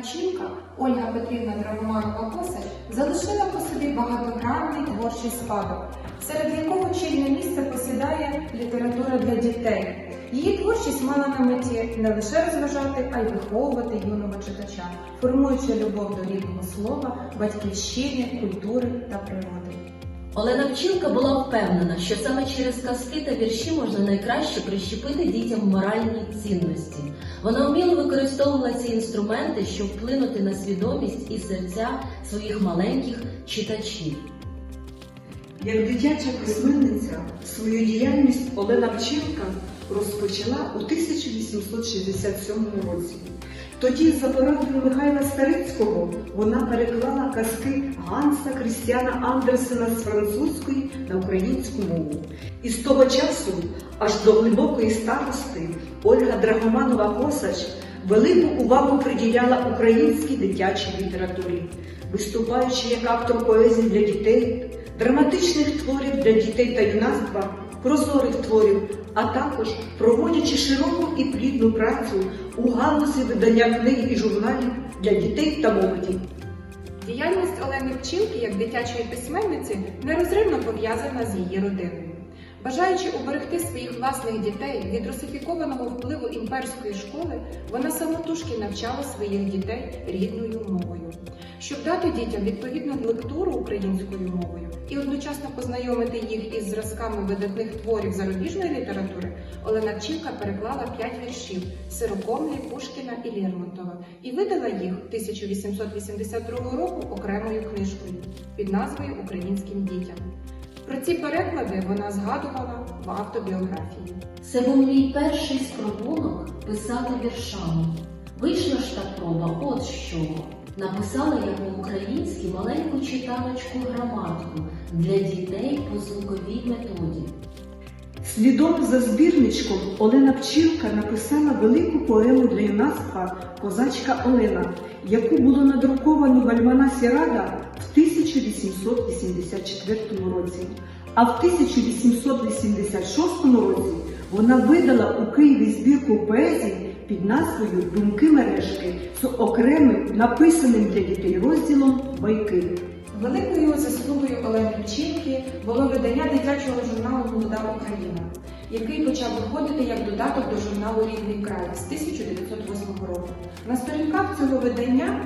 вчинка Ольга Петрівна Драгоманова Косач залишила по собі багатогранний творчий спадок, серед якого чільне місце посідає література для дітей. Її творчість мала на меті не лише розважати, а й виховувати юного читача, формуючи любов до рідного слова, батьківщини, культури та природи. Олена Пчілка була впевнена, що саме через казки та вірші можна найкраще прищепити дітям моральні цінності. Вона вміло використовувала ці інструменти, щоб вплинути на свідомість і серця своїх маленьких читачів. Як дитяча письменниця свою діяльність Олена Пчілка розпочала у 1867 році. Тоді за порадою Михайла Старицького вона переклала казки Ганса Крістіана Андерсена з французької на українську мову. І з того часу, аж до глибокої старости, Ольга Драгоманова Косач велику увагу приділяла українській дитячій літературі, виступаючи як автор поезії для дітей, драматичних творів для дітей та юнацтва, прозорих творів, а також проводячи широку і плідну працю у галузі видання книг і журналів для дітей та молоді. Діяльність Олени Пчілки як дитячої письменниці нерозривно пов'язана з її родиною. Бажаючи уберегти своїх власних дітей від русифікованого впливу імперської школи, вона самотужки навчала своїх дітей рідною мовою. Щоб дати дітям відповідну лектуру українською мовою і одночасно познайомити їх із зразками видатних творів зарубіжної літератури, Олена Пчілка переклала п'ять віршів Сирокомлі, Пушкіна і Лермонтова і видала їх 1882 року окремою книжкою під назвою Українським дітям. Про ці переклади вона згадувала в автобіографії. Це був мій перший спробунок писати віршами. Вийшла ж та проба, от чого. Написала я по-українськи маленьку читаночку граматку для дітей по звуковій методі. Слідом за збірничком Олена Пчілка написала велику поему для юнацтва Козачка Олена, яку було надруковано в Альманасі Рада в 1884 році. А в 1886 році вона видала у Києві збірку поезії під назвою Думки мережки з окремим написаним для дітей розділом Байки. Великою заслугою Олени Пчілки було видання дитячого журналу Молода Україна, який почав виходити як додаток до журналу Рідний край з 1908 року. На сторінках цього видання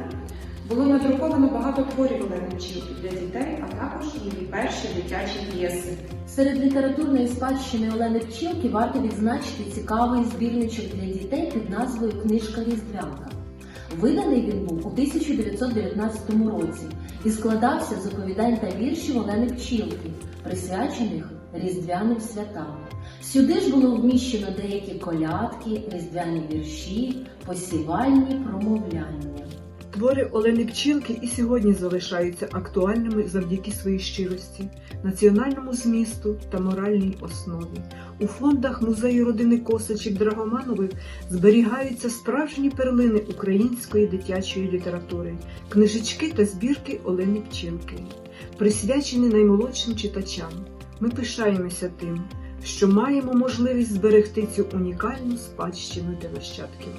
було надруковано багато творів Олени Пчілки для дітей, також її перші дитячі п'єси. Серед літературної спадщини Олени Пчілки варто відзначити цікавий збірничок для дітей під назвою Книжка Різдвянка. Виданий він був у 1919 році і складався з оповідань та віршів Олени Пчілки, присвячених різдвяним святам. Сюди ж було вміщено деякі колядки, різдвяні вірші, посівальні промовляння. Твори Олени Пчілки і сьогодні залишаються актуальними завдяки своїй щирості, національному змісту та моральній основі. У фондах музею родини Косачів Драгоманових зберігаються справжні перлини української дитячої літератури, книжечки та збірки Олени Пчілки, присвячені наймолодшим читачам. Ми пишаємося тим, що маємо можливість зберегти цю унікальну спадщину для нащадків.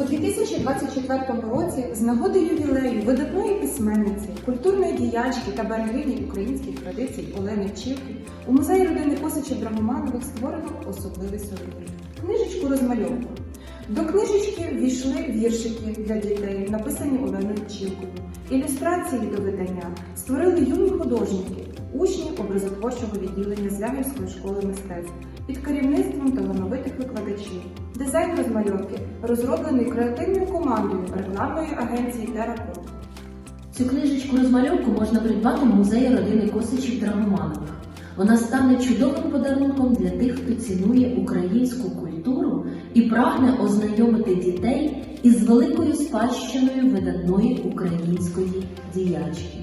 У 2024 році з нагоди ювілею видатної письменниці, культурної діячки та берегині українських традицій Олени Пчілки у музеї родини Косачів Драгоманових створено особливий сюрприз – книжечку розмальовку. До книжечки ввійшли віршики для дітей, написані Оленою Пчілкою. Ілюстрації до видання створили юні художники, учні образотворчого відділення Звягельської школи мистецтв під керівництвом талановитих викладачів. Дизайн розмальовки розроблений креативною командою рекламної агенції Теракот. Цю книжечку розмальовку можна придбати в музеї родини Косичів Драгоманових. Вона стане чудовим подарунком для тих, хто цінує українську культуру і прагне ознайомити дітей із великою спадщиною видатної української діячки.